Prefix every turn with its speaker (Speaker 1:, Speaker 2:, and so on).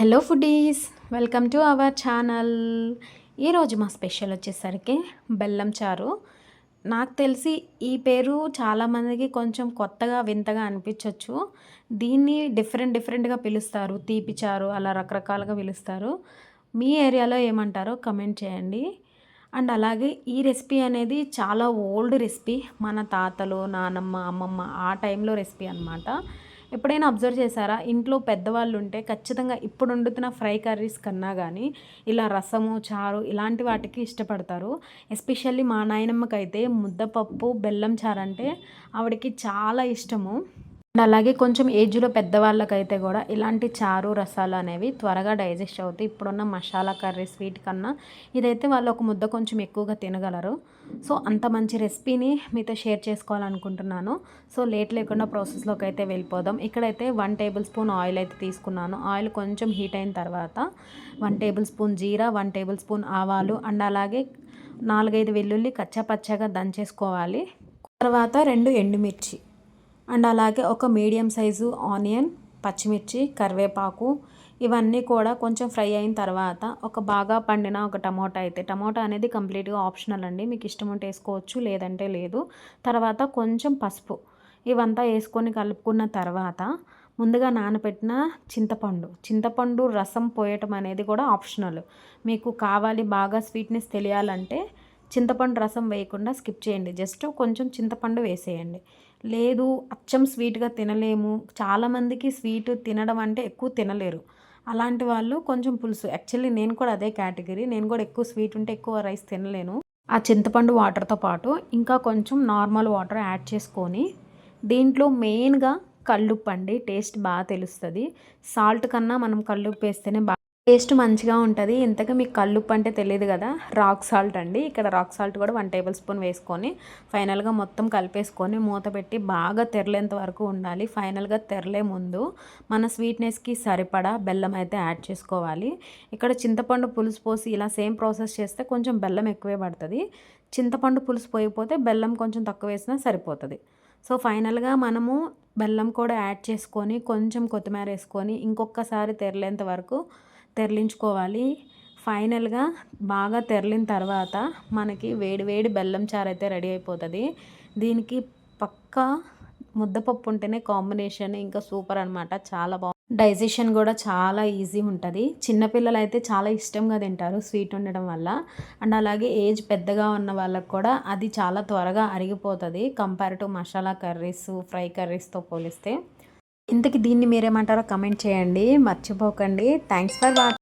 Speaker 1: Hello foodies welcome to our channel. ఈరోజు మా special వచ్చేసరికి బెల్లం చారు. నాకు తెలిసి ఈ పేరు చాలామందికి కొంచెం కొత్తగా వింతగా అనిపించవచ్చు దీన్ని డిఫరెంట్ డిఫరెంట్గా పిలుస్తారు. తీపి చారు అలా రకరకాలుగా పిలుస్తారు. మీ ఏరియాలో ఏమంటారో కమెంట్ చేయండి. అండ్ అలాగే ఈ రెసిపీ అనేది చాలా ఓల్డ్ రెసిపీ. మన తాతలు నానమ్మ అమ్మమ్మ ఆ టైంలో రెసిపీ అనమాట ఎప్పుడైనా అబ్జర్వ్ చేశారా? ఇంట్లో పెద్దవాళ్ళు ఉంటే ఖచ్చితంగా ఇప్పుడు వండుతున్న ఫ్రై కర్రీస్ కన్నా కానీ ఇలా రసము చారు ఇలాంటి వాటికి ఇష్టపడతారు. ఎస్పెషల్లీ మా నాయనమ్మకైతే ముద్దపప్పు బెల్లం చారు అంటే ఆవిడకి చాలా ఇష్టము. అండ్ అలాగే కొంచెం ఏజ్లో పెద్దవాళ్ళకైతే కూడా ఇలాంటి చారు రసాలు అనేవి త్వరగా డైజెస్ట్ అవుతాయి. ఇప్పుడున్న మసాలా కర్రీ స్వీట్ కన్నా ఇదైతే వాళ్ళు ఒక ముద్ద కొంచెం ఎక్కువగా తినగలరు. సో అంత మంచి రెసిపీని మీతో షేర్ చేసుకోవాలనుకుంటున్నాను. సో లేట్ లేకుండా ప్రాసెస్లోకి అయితే వెళ్ళిపోదాం. ఇక్కడైతే వన్ టేబుల్ స్పూన్ ఆయిల్ అయితే తీసుకున్నాను. ఆయిల్ కొంచెం హీట్ అయిన తర్వాత వన్ టేబుల్ స్పూన్ జీరా వన్ టేబుల్ స్పూన్ ఆవాలు అండ్ అలాగే నాలుగైదు వెల్లుల్లి కచ్చా పచ్చగా దంచేసుకోవాలి. తర్వాత రెండు ఎండుమిర్చి. అండ్ అలాగే ఒక మీడియం సైజు ఆనియన్ పచ్చిమిర్చి కరివేపాకు ఇవన్నీ కూడా కొంచెం ఫ్రై అయిన తర్వాత ఒక బాగా పండిన ఒక టమోటా అయితే టమోటా అనేది కంప్లీట్గా ఆప్షనల్ అండి. మీకు ఇష్టం ఉంటే వేసుకోవచ్చు లేదంటే లేదు. తర్వాత కొంచెం పసుపు ఇవంతా వేసుకొని కలుపుకున్న తర్వాత ముందుగా నానబెట్టిన చింతపండు చింతపండు రసం పోయటం అనేది కూడా ఆప్షనల్. మీకు కావాలి బాగా స్వీట్నెస్ తెలియాలంటే చింతపండు రసం వేయకుండా స్కిప్ చేయండి. జస్ట్ కొంచెం చింతపండు వేసేయండి. లేదు అచ్చం స్వీట్గా తినలేము. చాలామందికి స్వీట్ తినడం అంటే ఎక్కువ తినలేరు. అలాంటి వాళ్ళు కొంచెం పులుసు. యాక్చువల్లీ నేను కూడా అదే కేటగిరీ. నేను కూడా ఎక్కువ స్వీట్ ఉంటే ఎక్కువ రైస్ తినలేను. ఆ చింతపండు వాటర్తో పాటు ఇంకా కొంచెం నార్మల్ వాటర్ యాడ్ చేసుకొని దీంట్లో మెయిన్గా కల్లుప్పు అండి టేస్ట్ బాగా తెలుస్తుంది. సాల్ట్ కన్నా మనం కల్లుప్పు వేస్తేనే బాగా టేస్ట్ మంచిగా ఉంటుంది. ఇంతగా మీకు కల్లుప్పు అంటే తెలియదు కదా రాక్ సాల్ట్ అండి. ఇక్కడ రాక్ సాల్ట్ కూడా వన్ టేబుల్ స్పూన్ వేసుకొని ఫైనల్గా మొత్తం కలిపేసుకొని మూత పెట్టి బాగా తెరలేంత వరకు ఉండాలి. ఫైనల్గా తెరలే ముందు మన స్వీట్నెస్కి సరిపడా బెల్లం అయితే యాడ్ చేసుకోవాలి. ఇక్కడ చింతపండు పులుసు పోసి ఇలా సేమ్ ప్రాసెస్ చేస్తే కొంచెం బెల్లం ఎక్కువే పడుతుంది. చింతపండు పులుసు పోయిపోతే బెల్లం కొంచెం తక్కువ వేసినా సరిపోతుంది. సో ఫైనల్గా మనము బెల్లం కూడా యాడ్ చేసుకొని కొంచెం కొత్తిమీర వేసుకొని ఇంకొకసారి తెరలేంత వరకు తెరలించుకోవాలి. ఫైనల్గా బాగా తెరలిన తర్వాత మనకి వేడి వేడి బెల్లం చారు అయితే రెడీ అయిపోతుంది. దీనికి పక్కా ముద్దపప్పు ఉంటేనే కాంబినేషన్ ఇంకా సూపర్ అనమాట చాలా బాగుంది డైజెషన్ కూడా చాలా ఈజీ ఉంటుంది. చిన్నపిల్లలు అయితే చాలా ఇష్టంగా తింటారు స్వీట్ ఉండడం వల్ల. అండ్ అలాగే ఏజ్ పెద్దగా ఉన్న వాళ్ళకి కూడా అది చాలా త్వరగా అరిగిపోతుంది. Compare to masala curries fry కర్రీస్తో పోలిస్తే. ఇంతకి దీన్ని మీరేమంటారో కమెంట్ చేయండి మర్చిపోకండి. Thanks for watching